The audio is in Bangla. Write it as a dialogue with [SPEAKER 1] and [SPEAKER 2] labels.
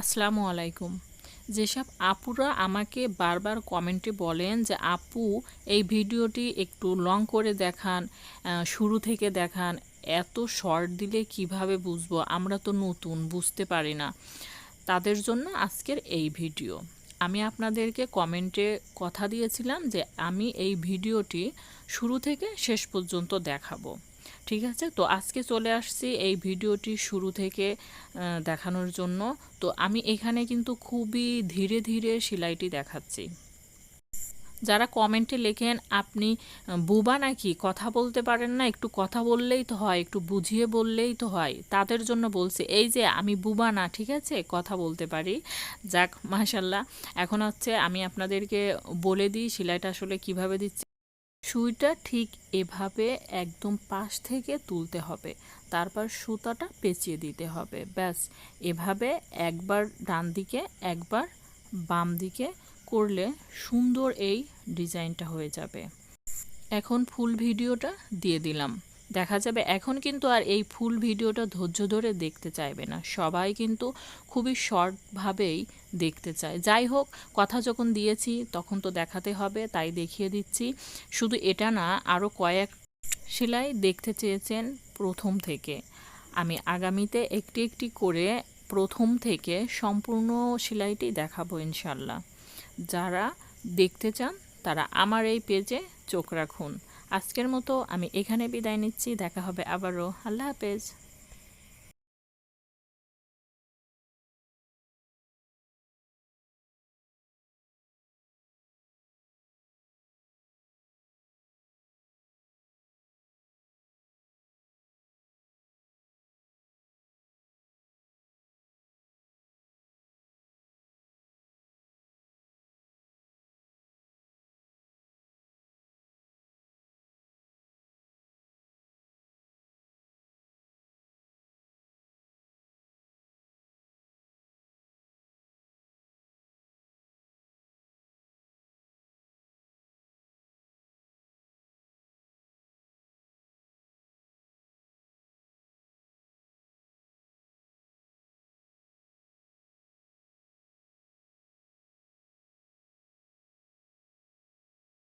[SPEAKER 1] আসসালামু আলাইকুম। যেসব আপুরা আমাকে বারবার কমেন্টে বলেন যে, আপু, এই ভিডিওটি একটু লং করে দেখান শুরু থেকে দেখান, এত শর্ট দিলে কীভাবে বুঝব? আমরা তো নতুন, বুঝতে পারি না। তাদের জন্য আজকের এই ভিডিও। আমি আপনাদেরকে কমেন্টে কথা দিয়েছিলাম যে, আমি এই ভিডিওটি শুরু থেকে শেষ পর্যন্ত দেখাবো। ঠিক আছে? তো আজকে চলে আসছি এই ভিডিওটি শুরু থেকে দেখানোর জন্য। তো আমি এখানে কিন্তু খুবই ধীরে ধীরে সেলাইটি দেখাচ্ছি। যারা কমেন্টে লেখেন, আপনি বুবা নাকি? কথা বলতে পারেন না, একটু কথা বললেই তো হয়, একটু বুঝিয়ে বললেই তো হয়। তাদের জন্য বলছি, এই যে আমি বুবা না, ঠিক আছে? কথা বলতে পারি। যাক মাশাল্লাহ এখন হচ্ছে আমি আপনাদেরকে বলে দিই, সেলাইটা আসলে কীভাবে দিচ্ছি। সুইটা ঠিক এভাবে একদম পাশ থেকে তুলতে হবে। তারপর সুতাটা পেঁচিয়ে দিতে হবে। ব্যাস, এভাবে একবার ডান দিকে, একবার বাম দিকে করলে সুন্দর এই ডিজাইনটা হয়ে যাবে। এখন ফুল ভিডিওটা দিয়ে দিলাম। দেখা যাবে এখন কিন্তু আর এই ফুল ভিডিওটা ধৈর্য ধরে দেখতে চাইবে না। সবাই কিন্তু খুবই শর্টভাবেই দেখতে চায়। যাই হোক, কথা যখন দিয়েছি, তখন তো দেখাতে হবে, তাই দেখিয়ে দিচ্ছি। শুধু এটা না আরও কয়েক সেলাই দেখতে চেয়েছেন প্রথম থেকে। আমি আগামীতে একটি একটি করে প্রথম থেকে সম্পূর্ণ সেলাইটি দেখাবো ইনশাল্লাহ। যারা দেখতে চান তারা আমার এই পেজে চোখ রাখুন। আজকের মতো আমি এখানে বিদায় নিচ্ছি। দেখা হবে আবারও। আল্লাহ হাফেজ।